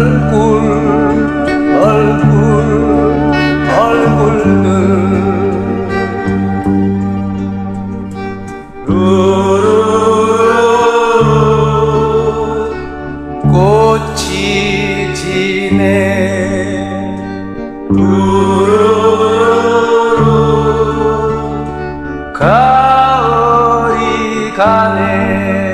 얼굴 얼굴 얼굴들. 꽃이 지네. 가을이 가네.